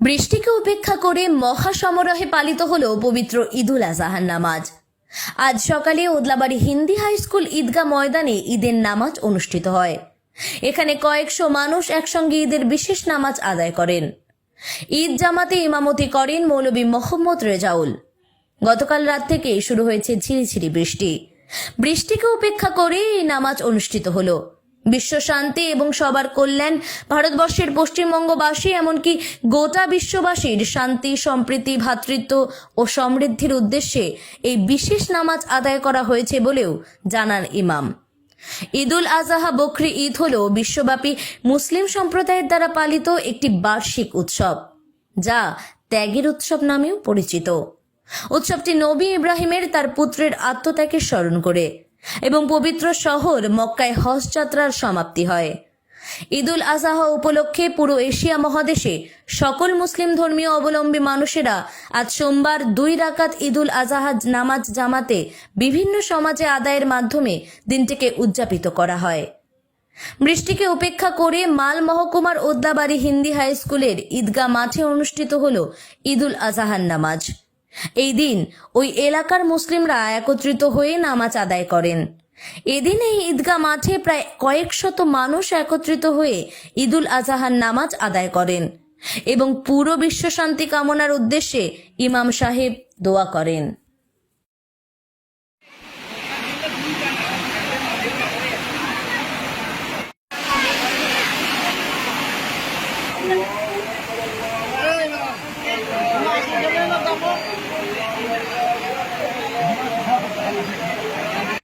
বৃষ্টিকে উপেক্ষা করে মহাসমারোহে পালিত হল পবিত্র ঈদুল আজাহার নামাজ। আজ সকালে ওদলাবাড়ি হিন্দি হাই স্কুল ঈদগাহ ময়দানে ঈদের নামাজ অনুষ্ঠিত হয়। এখানে কয়েকশো মানুষ একসঙ্গে ঈদের বিশেষ নামাজ আদায় করেন। ঈদ জামাতে ইমামতি করেন মৌলবী মোহাম্মদ রেজাউল। গতকাল রাত থেকে শুরু হয়েছে ঝিরিঝিরি বৃষ্টি। বৃষ্টিকে উপেক্ষা করে এই নামাজ অনুষ্ঠিত হলো। বিশ্ব শান্তি এবং সবার কল্যাণ। ভারতবর্ষের পশ্চিমবঙ্গবাসী, এমনকি গোটা বিশ্ববাসীর শান্তি, সম্প্রীতি ভ্রাতৃত্ব ও সমৃদ্ধির উদ্দেশ্যে এই বিশেষ নামাজ আদায় করা হয়েছে বলেও জানান ইমাম। ঈদুল আজহা বকরি ঈদ হল বিশ্বব্যাপী মুসলিম সম্প্রদায়ের দ্বারা পালিত একটি বার্ষিক উৎসব, যা ত্যাগের উৎসব নামেও পরিচিত। উৎসবটি নবী ইব্রাহিমের তার পুত্রের আত্মত্যাগের স্মরণ করে। এবং পবিত্র শহর মক্কায় হজ যাত্রার সমাপ্তি হয়। ঈদুল আজহা উপলক্ষে পুরো এশিয়া মহাদেশে সকল মুসলিম ধর্মীয় অবলম্বী মানুষেরা আজ সোমবার দুই রাকাত ঈদুল আজহা নামাজ জামাতে বিভিন্ন সমাজে আদায়ের মাধ্যমে দিনটিকে উদযাপিত করা হয়। বৃষ্টিকে উপেক্ষা করে মাল মহকুমার ওদলাবাড়ি হিন্দি হাই স্কুলের ঈদগাহ মাঠে অনুষ্ঠিত হল ঈদুল আজহার নামাজ। এই দিন ওই এলাকার মুসলিমরা একত্রিত হয়ে নামাজ আদায় করেন এদিন এই ঈদগাহ মাঠে প্রায় কয়েক শত মানুষ একত্রিত হয়ে ঈদুল আজাহার নামাজ আদায় করেন এবং পুরো বিশ্ব শান্তি কামনার উদ্দেশ্যে ইমাম সাহেব দোয়া করেন